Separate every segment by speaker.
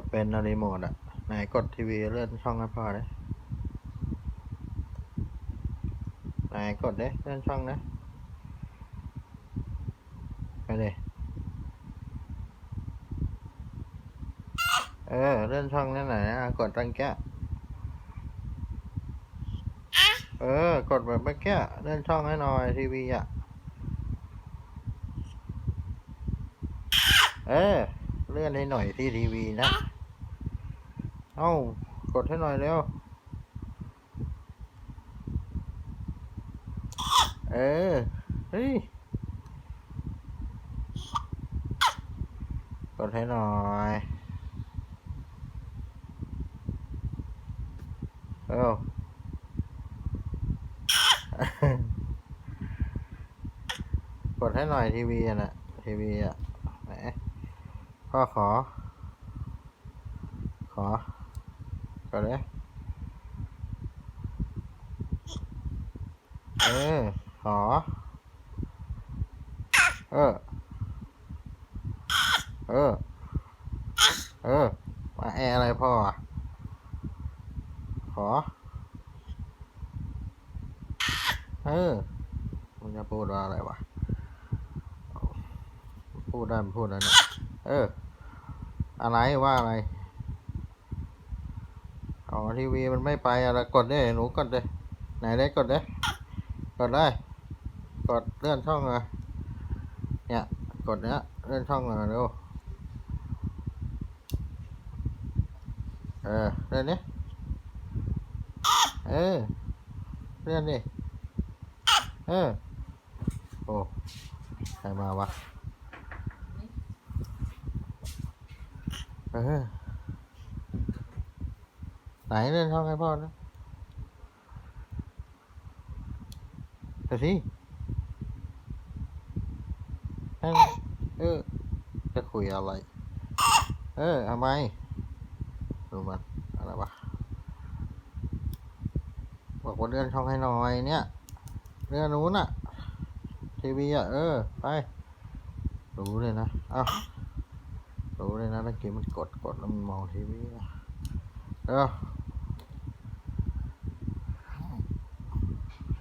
Speaker 1: ดเป็นอะรีโมทอะไหนกดทีวีเลื่อนช่องให้พอเลยไหนกดเด้เลื่อนช่องนะไปเลยเออเลื่อนช่องนั่นไหนอะกดตั้งแกะเออ กดแบบเมื่อกี้เลื่อนช่องให้หน่อยทีวีอะเออ เลื่อนให้หน่อยที่ทีวีนะ เอ้ากดให้หน่อยเร็ว เออ เฮ้ย กดให้หน่อยเอ้ากดให้หน่อยทีวีอะนะทีวีอะไหน พ่อขอ ขอกดเลยเออขอ เออ เออ เออ มาแออะไรพ่อ ขอ เออมันจะพูดว่าอะไรวะ พูดได้มันพูดแล้วเนี่ย เออ อะไรว่าอะไรอ๋อทีวีมันไม่ไปอะไรกดได้หนูกดเลยไหนได้กดได้กดได้ กดเลื่อนช่องมาเนี่ย กดเนี้ยเลื่อนช่องมาเร็วเออเลื่อนนี้เออเลื่อนดิเออโอ้ใครมาวะ ออไหนเลื่อนช่องให้พ่อนะเดี๋ยวสิเอ้ยเออ จะคุยอะไร เออทำไมดูมันอะไรวะบอกว่าเลื่อนช่องให้หน่อยเนี่ยเลื่อนนู้นอะทีวีอะเออ ไป รู้เลยนะอ้า รู้เลยนะตะกี้มันกดกดแล้วมันมองทีวีอะเออ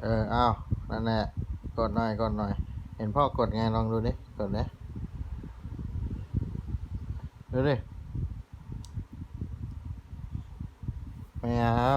Speaker 1: เอออ้าวนั่นแหละกดหน่อยกดหน่อย เห็นพ่อกดไงลองดูดิกดเนี่ยดูดิไม่เอา